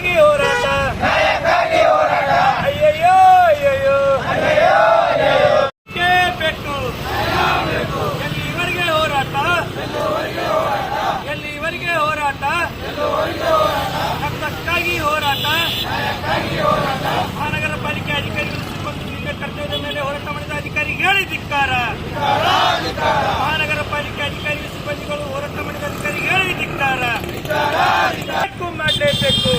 ನ್ಯಾಯಕ್ಕಾಗಿ ಹೋರಾಟ. ಅಯ್ಯಯ್ಯೋ ಅಯ್ಯಯ್ಯೋ. ಬೇಕೇ ಎಲ್ಲಿವರೆಗೆ ಹೋರಾಟ? ಎಲ್ಲಿವರೆಗೆ ಹೋರಾಟ? ರಕ್ತಕ್ಕಾಗಿ ಹೋರಾಟ? ಮಹಾನಗರ ಪಾಲಿಕೆ ಅಧಿಕಾರಿಗಳು ಕರ್ತವ್ಯದ ಮೇಲೆ ಹೋರಾಟ ಮಾಡಿದ ಅಧಿಕಾರಿ ಹೇಳಿ ಧಿಕ್ಕಾರ ಮಹಾನಗರ ಪಾಲಿಕೆ ಅಧಿಕಾರಿಗಳು ಸಿಬ್ಬಂದಿಗಳು ಹೋರಾಟ ಮಾಡಿದ ಅಧಿಕಾರಿಗೆ ಹೇಳಿ ಧಿಕ್ಕಾರ ಬೇಕು ಮಾಡಲೇಬೇಕು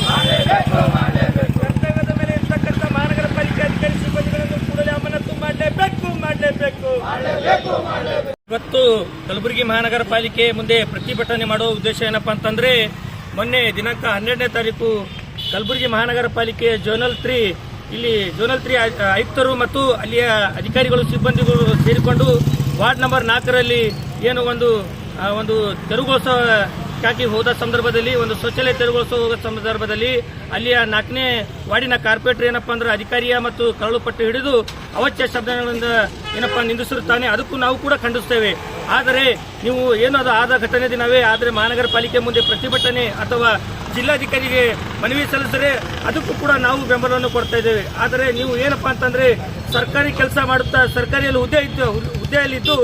ಕರ್ತವ್ಯದ ಮೇಲೆ ಇರ್ತಕ್ಕಂಥ ಮಹಾನಗರ ಪಾಲಿಕೆ ಅಧಿಕಾರಿ ಸಿಬ್ಬಂದಿಗಳನ್ನು ಕೂಡಲೇ ಅಮಾನತು ಮಾಡಲೇಬೇಕು ಮಾಡಲೇಬೇಕು ಇವತ್ತು ಕಲಬುರಗಿ ಮಹಾನಗರ ಪಾಲಿಕೆ ಮುಂದೆ ಪ್ರತಿಭಟನೆ ಮಾಡುವ ಉದ್ದೇಶ ಏನಪ್ಪಾ ಅಂತಂದ್ರೆ, ಮೊನ್ನೆ ದಿನಾಂಕ ಹನ್ನೆರಡನೇ ತಾರೀಕು ಕಲಬುರಗಿ ಮಹಾನಗರ ಪಾಲಿಕೆ ಜೋನಲ್ ತ್ರೀ ಇಲ್ಲಿ ಜೋನಲ್ ತ್ರೀ ಆಯ್- ಆಯುಕ್ತರು ಮತ್ತು ಅಲ್ಲಿಯ ಅಧಿಕಾರಿಗಳು, ಸಿಬ್ಬಂದಿಗಳು ಸೇರಿಕೊಂಡು ವಾರ್ಡ್ ನಂಬರ್ ನಾಲ್ಕರಲ್ಲಿ ಏನು ಒಂದು ಒಂದು ಒಂದು ತೆರವುಗೋತ್ಸವಕ್ಕಾಗಿ ಹೋದ ಸಂದರ್ಭದಲ್ಲಿ ಒಂದು ಶೌಚಾಲಯ ತೆರವುಗೊಳಿಸೋ ಹೋದ ಸಂದರ್ಭದಲ್ಲಿ ಅಲ್ಲಿಯ ನಾಲ್ಕನೇ ವಾರ್ಡಿನ ಕಾರ್ಪೊರೇಟರ್ ಏನಪ್ಪಾ ಅಂದ್ರೆ ಅಧಿಕಾರಿಯ ಮತ್ತು ಕರಳು ಪಟ್ಟು ಹಿಡಿದು ಅವಶ್ಯ ಶಬ್ದಗಳಿಂದ ಏನಪ್ಪಾ ನಿಂದಿಸಿರುತ್ತಾನೆ, ಅದಕ್ಕೂ ನಾವು ಕೂಡ ಖಂಡಿಸ್ತೇವೆ ಆದರೆ ನೀವು ಏನಾದರೂ ಆದ ಘಟನೆ ದಿನವೇ, ಆದರೆ ಮಹಾನಗರ ಪಾಲಿಕೆ ಮುಂದೆ ಪ್ರತಿಭಟನೆ ಅಥವಾ ಜಿಲ್ಲಾಧಿಕಾರಿಗೆ ಮನವಿ ಸಲ್ಲಿಸಿದರೆ ಅದಕ್ಕೂ ಕೂಡ ನಾವು ಬೆಂಬಲವನ್ನು ಕೊಡ್ತಾ ಇದ್ದೇವೆ. ಆದರೆ ನೀವು ಏನಪ್ಪಾ ಅಂತಂದ್ರೆ ಸರ್ಕಾರಿ ಕೆಲಸ ಮಾಡುತ್ತಾ, ಸರ್ಕಾರಿಯಲ್ಲಿ ಹುದ್ದೆ ಇದ್ದು ಹುದ್ದೆಯಲ್ಲಿದ್ದು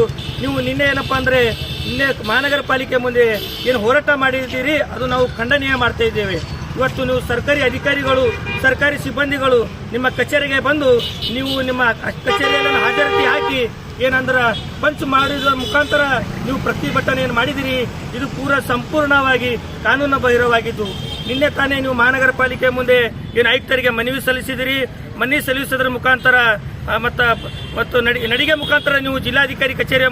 ನೀವು ನಿನ್ನೆ ಏನಪ್ಪ ಅಂದರೆ ನಿನ್ನೆ ಮಹಾನಗರ ಪಾಲಿಕೆ ಮುಂದೆ ಏನು ಹೋರಾಟ ಮಾಡಿದ್ದೀರಿ, ಅದು ನಾವು ಖಂಡನೀಯ ಮಾಡ್ತಾ ಇದ್ದೇವೆ. ಇವತ್ತು ನೀವು ಸರ್ಕಾರಿ ಅಧಿಕಾರಿಗಳು, ಸರ್ಕಾರಿ ಸಿಬ್ಬಂದಿಗಳು ನಿಮ್ಮ ಕಚೇರಿಗೆ ಬಂದು ನೀವು ನಿಮ್ಮ ಕಚೇರಿಯಲ್ಲಿ ಹಾಜರಾತಿ ಹಾಕಿ ಏನಂದ್ರೆ ಪಂಚ್ ಮಾಡಿದ ಮುಖಾಂತರ ನೀವು ಪ್ರತಿಭಟನೆಯನ್ನು ಮಾಡಿದಿರಿ ಇದು ಪೂರ ಸಂಪೂರ್ಣವಾಗಿ ಕಾನೂನು ಬಹಿರವಾಗಿದ್ದು, ನಿನ್ನೆ ತಾನೇ ನೀವು ಮಹಾನಗರ ಪಾಲಿಕೆ ಮುಂದೆ ಏನು ಆಯುಕ್ತರಿಗೆ ಮನವಿ ಸಲ್ಲಿಸಿದಿರಿ ಮನವಿ ಸಲ್ಲಿಸೋದ್ರ ಮುಖಾಂತರ ಮತ್ತ, ಮತ್ತು ನಡಿ- ನಡಿಗೆ ಮುಖಾಂತರ ನೀವು ಜಿಲ್ಲಾಧಿಕಾರಿ ಕಚೇರಿಯ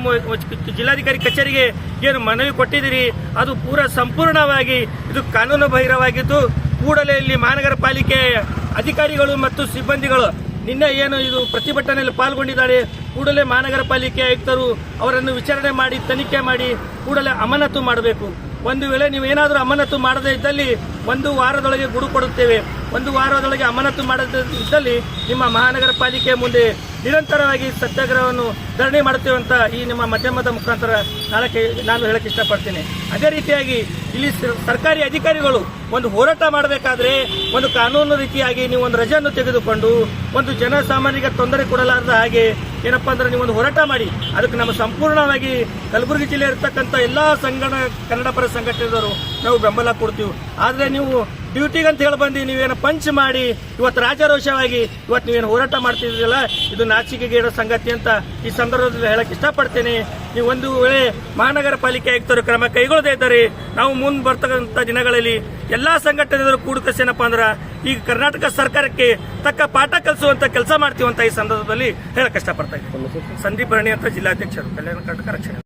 ಜಿಲ್ಲಾಧಿಕಾರಿ ಕಚೇರಿಗೆ ಏನು ಮನವಿ ಕೊಟ್ಟಿದ್ದೀರಿ? ಅದು ಪೂರ ಸಂಪೂರ್ಣವಾಗಿ, ಇದು ಕಾನೂನು ಬಾಹಿರವಾಗಿದ್ದು, ಕೂಡಲೇ ಇಲ್ಲಿ ಮಹಾನಗರ ಪಾಲಿಕೆ ಅಧಿಕಾರಿಗಳು ಮತ್ತು ಸಿಬ್ಬಂದಿಗಳು ನಿನ್ನೆ ಏನು ಇದು ಪ್ರತಿಭಟನೆಯಲ್ಲಿ ಪಾಲ್ಗೊಂಡಿದ್ದಾರೆ. ಕೂಡಲೇ ಮಹಾನಗರ ಪಾಲಿಕೆ ಆಯುಕ್ತರು ಅವರನ್ನು ವಿಚಾರಣೆ ಮಾಡಿ, ತನಿಖೆ ಮಾಡಿ, ಕೂಡಲೇ ಅಮಾನತು ಮಾಡಬೇಕು. ಒಂದು ವೇಳೆ ನೀವು ಏನಾದರೂ ಅಮಾನತು ಮಾಡದೇ ಇದ್ದಲ್ಲಿ ಒಂದು ವಾರದೊಳಗೆ ಗುಡು ಕೊಡುತ್ತೇವೆ. ಒಂದು ವಾರದೊಳಗೆ ಅಮಾನತು ಮಾಡದೇ ಇದ್ದಲ್ಲಿ ನಿಮ್ಮ ಮಹಾನಗರ ಪಾಲಿಕೆ ಮುಂದೆ ನಿರಂತರವಾಗಿ ಸತ್ಯಾಗ್ರಹವನ್ನು ಧರಣಿ ಮಾಡುತ್ತೇವೆ ಅಂತ ಈ ನಿಮ್ಮ ಮಾಧ್ಯಮದ ಮುಖಾಂತರ ನಾಳಕ್ಕೆ ನಾನು ಹೇಳಕ್ಕೆ ಇಷ್ಟಪಡ್ತೇನೆ. ಅದೇ ರೀತಿಯಾಗಿ ಇಲ್ಲಿ ಸರ್ಕಾರಿ ಅಧಿಕಾರಿಗಳು ಒಂದು ಹೋರಾಟ ಮಾಡಬೇಕಾದ್ರೆ ಒಂದು ಕಾನೂನು ರೀತಿಯಾಗಿ ನೀವು ಒಂದು ರಜೆಯನ್ನು ತೆಗೆದುಕೊಂಡು ಒಂದು ಜನಸಾಮಾನ್ಯರಿಗೆ ತೊಂದರೆ ಕೊಡಲಾರದ ಹಾಗೆ ಏನಪ್ಪಾ ಅಂದ್ರೆ ಒಂದು ಹೋರಾಟ ಮಾಡಿ, ಅದಕ್ಕೆ ನಮ್ಮ ಸಂಪೂರ್ಣವಾಗಿ ಕಲಬುರಗಿ ಜಿಲ್ಲೆ ಇರತಕ್ಕಂಥ ಎಲ್ಲಾ ಸಂಘಟ ಕನ್ನಡ ಪರ ಸಂಘಟನೆದವರು ನಾವು ಬೆಂಬಲ ಕೊಡ್ತೀವಿ. ಆದ್ರೆ ನೀವು ಡ್ಯೂಟಿಗೆ ಅಂತ ಹೇಳಿ ಬಂದು, ನೀವೇನು ಪಂಚ್ ಮಾಡಿ, ಇವತ್ತು ರಾಜಾರೋಷವಾಗಿ ಇವತ್ತು ನೀವೇನು ಹೋರಾಟ ಮಾಡ್ತಿದ್ದೀರಲ್ಲ, ಇದು ನಾಚಿಕೆಗೇಡೋ ಸಂಗತಿ ಅಂತ ಈ ಸಂದರ್ಭದಲ್ಲಿ ಹೇಳಕ್ ಇಷ್ಟಪಡ್ತೇನೆ. ನೀವು ಒಂದು ವೇಳೆ ಮಹಾನಗರ ಪಾಲಿಕೆ ಆಯುಕ್ತರು ಕ್ರಮ ಕೈಗೊಳ್ಳದೇ ಇದ್ದಾರೆ, ನಾವು ಮುಂದೆ ಬರ್ತಕ್ಕಂಥ ದಿನಗಳಲ್ಲಿ ಎಲ್ಲಾ ಸಂಘಟನೆಗಳು ಕೂಡುಕಸೇನಪ್ಪ ಅಂದ್ರೆ, ಈಗ ಕರ್ನಾಟಕ ಸರ್ಕಾರಕ್ಕೆ ತಕ್ಕ ಪಾಠ ಕಲಿಸುವಂತ ಕೆಲಸ ಮಾಡ್ತೀವಿ ಅಂತ ಈ ಸಂದರ್ಭದಲ್ಲಿ ಹೇಳಕ್ ಇಷ್ಟಪಡ್ತಾ ಇದ್ದೀನಿ. ಸಂದೀಪ್ ಭರಣಿ ಅಂತ ಜಿಲ್ಲಾಧ್ಯಕ್ಷರು, ಕಲ್ಯಾಣ ಕರ್ನಾಟಕ ರಕ್ಷಣೆ.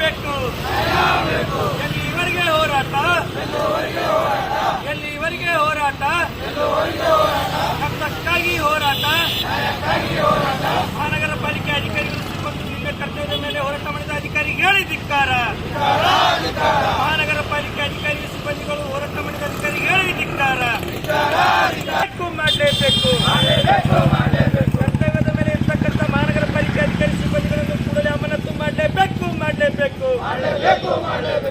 ಬೇಕು. ಇವರಿಗೆ ಹೋರಾಟ? ಹಕ್ಕಕ್ಕಾಗಿ ಹೋರಾಟ ಮಹಾನಗರ ಪಾಲಿಕೆ ಅಧಿಕಾರಿಗಳು ಕರ್ತವ್ಯದ ಮೇಲೆ ಹೋರಾಟ ಮಾಡಿದ ಅಧಿಕಾರಿಗಳಿಗೆ ಧಿಕ್ಕಾರ